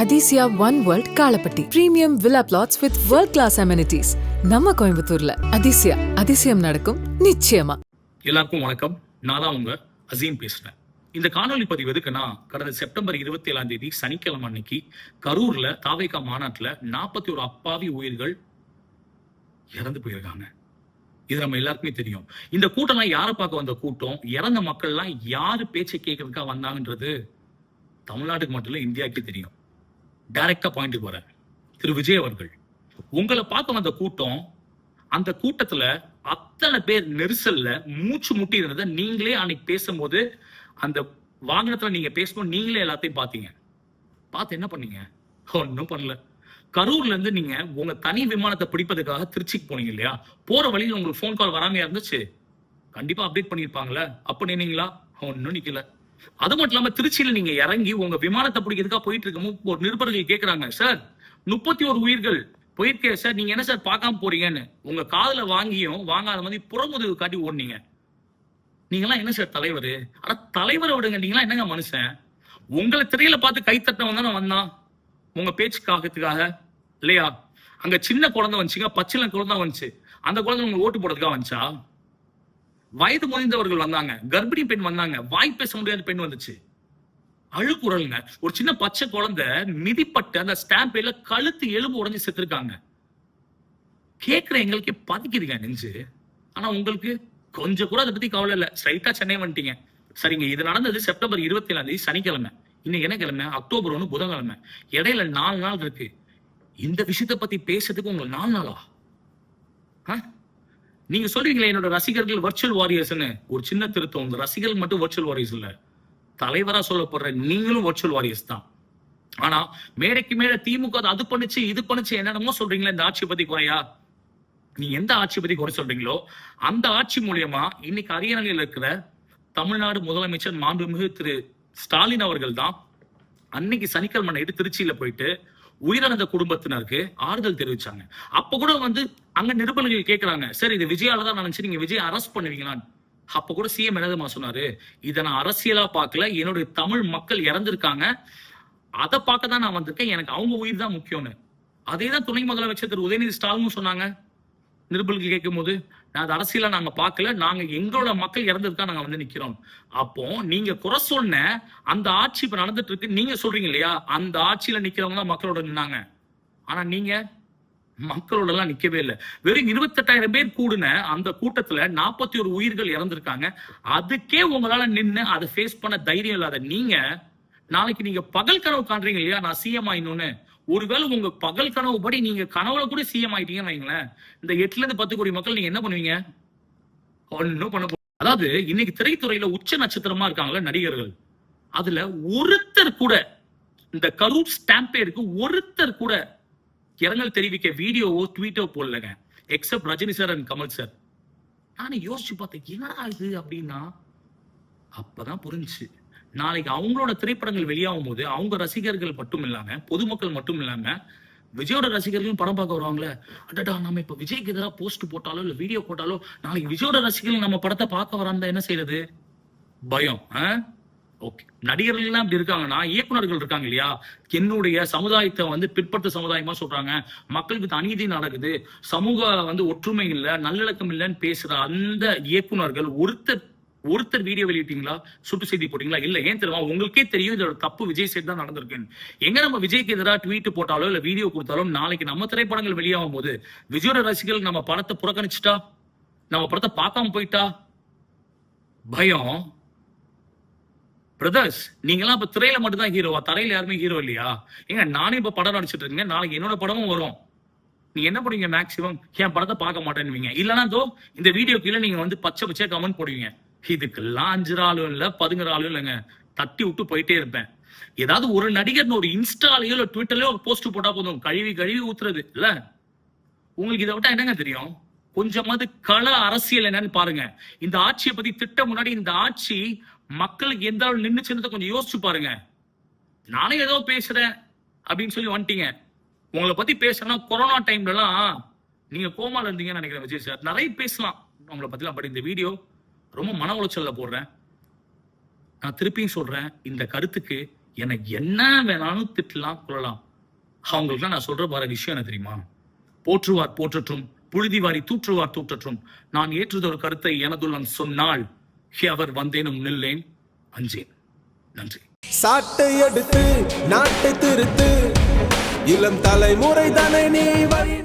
Athisaya one world Kalappatti premium villa plots with world class amenities நம்ம கோயம்புத்தூர்ல. அதிசயா அதிசயம் நடக்கும் நிச்சயமா. எல்லாருக்கும் வணக்கம். நான் தான் உங்க அசீம் பேசுறேன். இந்த காணொலி பதிவு எதுக்குன்னா கடந்த செப்டம்பர் இருபத்தி ஏழாம் தேதி சனிக்கிழமை அன்னைக்கு கரூர்ல தாவேகா மாநாட்டுல நாற்பத்தி ஒரு அப்பாவி உயிர்கள் இறந்து போயிருக்காங்க. இது நம்ம எல்லாருக்குமே தெரியும். இந்த கூட்டம்லாம் யாரை பார்க்க வந்த கூட்டம்? இறந்த மக்கள்லாம் யாரு பேச்சை கேட்கறதுக்காக வந்தாங்கன்றது தமிழ்நாட்டுக்கு மட்டும் இல்லை இந்தியாவுக்கே தெரியும். டைரக்டா பாயிண்ட்டுக்கு வரேன் திரு விஜய் அவர்கள். உங்களை பார்க்க வந்த கூட்டம் அந்த கூட்டத்துல அத்தனை பேர் நெரிசல்ல மூச்சு முட்டி இருந்ததை நீங்களே அன்னைக்கு பேசும்போது அந்த வாகனத்துல நீங்க பேசும்போது நீங்களே எல்லாத்தையும் பாத்தீங்க பார்த்து என்ன பண்ணீங்க? ஒன்றும் பண்ணல. கரூர்ல இருந்து நீங்க உங்க தனி விமானத்தை பிடிப்பதுக்காக திருச்சிக்கு போனீங்க இல்லையா? போற வழியில் உங்களுக்கு ஃபோன் கால் வராமையா இருந்துச்சு? கண்டிப்பா அப்டேட் பண்ணிருப்பாங்களே அப்ப நின்னீங்களா? ஒன்னும் நிக்கல. அது மட்டும் இல்லாம திருச்சியில நீங்க இறங்கி உங்க விமானத்தை பிடிக்கிறதுக்காக போயிட்டு இருக்கும் ஒரு நிருபர்கள் கேக்குறாங்க சார் முப்பத்தி ஒரு உயிர்கள் போயிருக்கே சார். நீங்க என்ன சார் பார்க்காம போறீங்கன்னு? உங்க காதுல வாங்கியும் வாங்காத மாதிரி புறமுதுகு காட்டி ஓடுனீங்க. நீங்களாம் என்ன சார் தலைவர்? ஆனா தலைவரை விடுங்க. நீங்களாம் என்னங்க மனுஷன்? உங்களை திரையில பார்த்து கை தானே வந்தான் உங்க பேச்சுக்காகத்துக்காக இல்லையா? அங்க சின்ன குழந்தை வந்துச்சுங்க பச்சில குழந்தை வந்துச்சு. அந்த குழந்தை உங்களுக்கு ஓட்டு போடுறதுக்காக வந்துச்சா? வயது முதிர்ந்தவர்கள் வந்தாங்க. கர்ப்பிணி பெண் வந்தாங்க. வாய் பேச முடியாத பெண் வந்துச்சு. அழுக்குறல்ங்க ஒரு சின்ன பச்சை குழந்தை மிதிப்பட்டு அந்த ஸ்டாம்பேல கழுத்து எலும்பு உடஞ்சி செத்துருக்காங்க. கேக்குற எங்களுக்கே பதிக்குதுங்க நெஞ்சு. ஆனா உங்களுக்கு கொஞ்சம் கூட அதை பத்தி கவலை இல்லை. ஸ்ட்ரைட்டா சென்னை வந்துட்டீங்க. சரிங்க இது நடந்தது செப்டம்பர் இருபத்தி ஏழாம் தேதி சனிக்கிழமை. இன்னைக்கு என்ன கிழமை? அக்டோபர் ஒன்று புதன்கிழமை. இடையில நாலு நாள் இருக்கு. இந்த விஷயத்தை பத்தி பேசுறதுக்கு உங்களுக்கு நாலு நாளா? ஆ? நீங்க சொல்றீங்களே என்னோட ரசிகர்கள் வர்ச்சுவல் வாரியர்ஸ்னு ஒரு சின்ன திருத்தம் இந்த ரசிகர்கள் மட்டும் வர்ச்சுவல் வாரியர்ஸ் இல்ல. தலைவரா சொல்லப்படுற நீங்களும் வர்ச்சுவல் வாரியர்ஸ் தான். ஆனா மேடைக்கு மேல திமுக அது பண்ணுச்சு இது பண்ணுச்சு என்னென்னமோ சொல்றீங்களா இந்த ஆட்சியை பத்தி குறையா? நீ எந்த ஆட்சி பத்தி குறை சொல்றீங்களோ அந்த ஆட்சி மூலியமா இன்னைக்கு அரியணையில் இருக்கிற தமிழ்நாடு முதலமைச்சர் மாண்புமிகு திரு ஸ்டாலின் அவர்கள் தான் அன்னைக்கு சனிக்கிழமை நைட்டு திருச்சியில போயிட்டு உயிரிழந்த குடும்பத்தினருக்கு ஆறுதல் தெரிவிச்சாங்க. அப்ப கூட வந்து அங்க நிருபர்கள் கேட்கிறாங்க சார் இது விஜயால தான் நினைச்சு நீங்க விஜய் அரெஸ்ட் பண்ணுவீங்களா? அப்ப கூட சிஎம் என்னதுமா சொன்னாரு இதை நான் அரசியலா பார்க்கல. என்னுடைய தமிழ் மக்கள் இறந்திருக்காங்க. அதை பார்க்க தான் நான் வந்திருக்கேன். எனக்கு அவங்க உயிர் தான் முக்கியம்னு. அதே தான் துணை முதலமைச்சர் திரு. உதயநிதி ஸ்டாலினும் சொன்னாங்க. நிருபர்கள் கேட்கும் போது நான் அது அரசியலா நாங்க பார்க்கல. நாங்க எங்களோட மக்கள் இறந்ததுக்காக நாங்க வந்து நிக்கிறோம். அப்போ நீங்க குறை சொன்ன அந்த ஆட்சி இப்ப நடந்துட்டு இருக்கு நீங்க சொல்றீங்க இல்லையா? அந்த ஆட்சியில நிக்கிறவங்க தான் மக்களோட நின்னாங்க. ஆனா நீங்க மக்களோட எல்லாம் நிக்கவே இல்லை. வெறும் இருபத்தெட்டாயிரம் பேர் கூடின அந்த கூட்டத்துல நாற்பத்தி ஒரு உயிர்கள் இறந்திருக்காங்க. அதுக்கே உங்களால நின்று அதை ஃபேஸ் பண்ண தைரியம் இல்லாத நீங்க நாளைக்கு நீங்க பகல் கனவு காண்றீங்க இல்லையா? நான் சிஎம் ஆயினும்னு ஒருவேளை உங்க பகல் கனவு படி நீங்க கனவுல கூட சிஎம் ஆயிட்டீங்கன்னு வைங்களேன் இந்த எட்டுல இருந்து பத்து கோடி மக்கள் நீங்க என்ன பண்ணுவீங்க? ஒன்னும் பண்ண அதாவது இன்னைக்கு திரைத்துறையில உச்ச நட்சத்திரமா இருக்காங்க நடிகர்கள். அதுல ஒருத்தர் கூட இந்த கரூர் ஸ்டாம்பேருக்கு ஒருத்தர் கூட இரங்கல் தெரிவிக்க வீடியோவோ ட்வீட்டோ போடலங்க. Except Rajini sir and Kamal sir நானும் யோசிச்சு பார்த்தேன் என்னடா இது அப்படின்னா அப்பதான் புரிஞ்சுச்சு. நாளைக்கு அவங்களோட திரைப்படங்கள் வெளியாகும் போது அவங்க ரசிகர்கள் மட்டும் இல்லாம பொதுமக்கள் மட்டும் இல்லாம விஜயோட ரசிகர்களும் படம் பார்க்க வருவாங்களே? அடடா நம்ம இப்ப விஜய்க்கு எதிராக போஸ்ட் போட்டாலோ இல்ல வீடியோ போட்டாலோ நாளைக்கு விஜயோட ரசிகர்கள் நம்ம படத்தை பார்க்க வராந்தா என்ன செய்யறது பயம் ஓகே நடிகர்கள் எல்லாம் இப்படி இருக்காங்கன்னா இயக்குனர்கள் இருக்காங்க இல்லையா? என்னுடைய சமுதாயத்தை வந்து பிற்படுத்த சமுதாயமா சொல்றாங்க. மக்களுக்கு அநீதி நடக்குது. சமூக வந்து ஒற்றுமை இல்ல நல்லிழக்கம் இல்லைன்னு பேசுற அந்த இயக்குனர்கள் ஒருத்தர் ஒருத்தர் வீடியோ வெளியிட்டீங்களா? சுட்டு செய்தி போட்டீங்களா? இல்ல ஏன் தெரியுமா? உங்களுக்கே தெரியும் இதோட தப்பு விஜய் சேர்த்து தான் நடந்திருக்குன்னு. எங்க நம்ம விஜய்க்கு எதிராக ட்வீட் போட்டாலோ இல்ல வீடியோ கொடுத்தாலும் நாளைக்கு நம்ம திரைப்படங்கள் வெளியாகும் போது விஜயோட ரசிகர்கள் நம்ம படத்தை புறக்கணிச்சிட்டா? நம்ம படத்தை பார்க்காம போயிட்டா? பயம். பிரதர்ஸ் நீங்களாம் இப்ப திரையில மட்டும் தான் ஹீரோவா தரையில யாருமே ஹீரோ இல்லையா? ஏங்க நானே இப்ப படம் நடிச்சிட்டு இருக்கேன். நாளைக்கு என்னோட படமும் வரும். நீங்க என்ன பண்ணுவீங்க மேக்சிமம் என் படத்தை பார்க்க மாட்டேன்னுவீங்க? இல்லைன்னா தோ இந்த வீடியோ கீழே நீங்க வந்து பச்சை பச்சையா கமெண்ட் போடுவீங்க. இதுக்கெல்லாம் அஞ்சு ஆளும் இல்ல பதினொரு ஆளும் இல்லைங்க. தட்டி விட்டு போயிட்டே இருப்பேன். ஏதாவது ஒரு நடிகர் ஒரு இன்ஸ்டாலயோ இல்ல ட்விட்டர்லயோ ஒரு போஸ்ட் போட்டா போதும். கழுவி கழுவி ஊத்துறது இல்ல? உங்களுக்கு இதை விட்டா என்னங்க தெரியும்? கொஞ்சமாவது கள அரசியல் என்னன்னு பாருங்க. இந்த ஆட்சியை பத்தி திட்ட முன்னாடி இந்த ஆட்சி மக்களுக்கு எந்த அளவு நின்னுச்சுன்றத கொஞ்சம் யோசிச்சு பாருங்க. நானே ஏதோ பேசுறேன் அப்படின்னு சொல்லி வந்துட்டீங்க. உங்களை பத்தி பேசுறேன்னா கொரோனா டைம்லலாம் நீங்க கோமால இருந்தீங்கன்னு நினைக்கிறேன் விஜய் சார் நிறைய பேசலாம். உங்களை பத்திலாம் பட் இந்த வீடியோ ரொம்ப மன உளைச்சல்ல போடுறேன். நான் திருப்பியும் சொல்றேன் இந்த கருத்துக்கு எனக்கு என்ன வேணாலும் திட்டலாம் கொள்ளலாம் அவங்களுக்குலாம் நான் சொல்ற பாரு விஷயம் என்ன தெரியுமா? போற்றுவார் போற்றற்றும் புழுதி வாரி தூற்றுவார் தூற்றற்றும். நான் ஏற்றுதொரு கருத்தை எனதுள்ளன் சொன்னால் அவர் வந்தேனும் நில்லேன் அஞ்சேன். நன்றி. சாட்டை எடுத்து நாட்டை திருத்து இளம் தலைமுறை தானே நீ வழி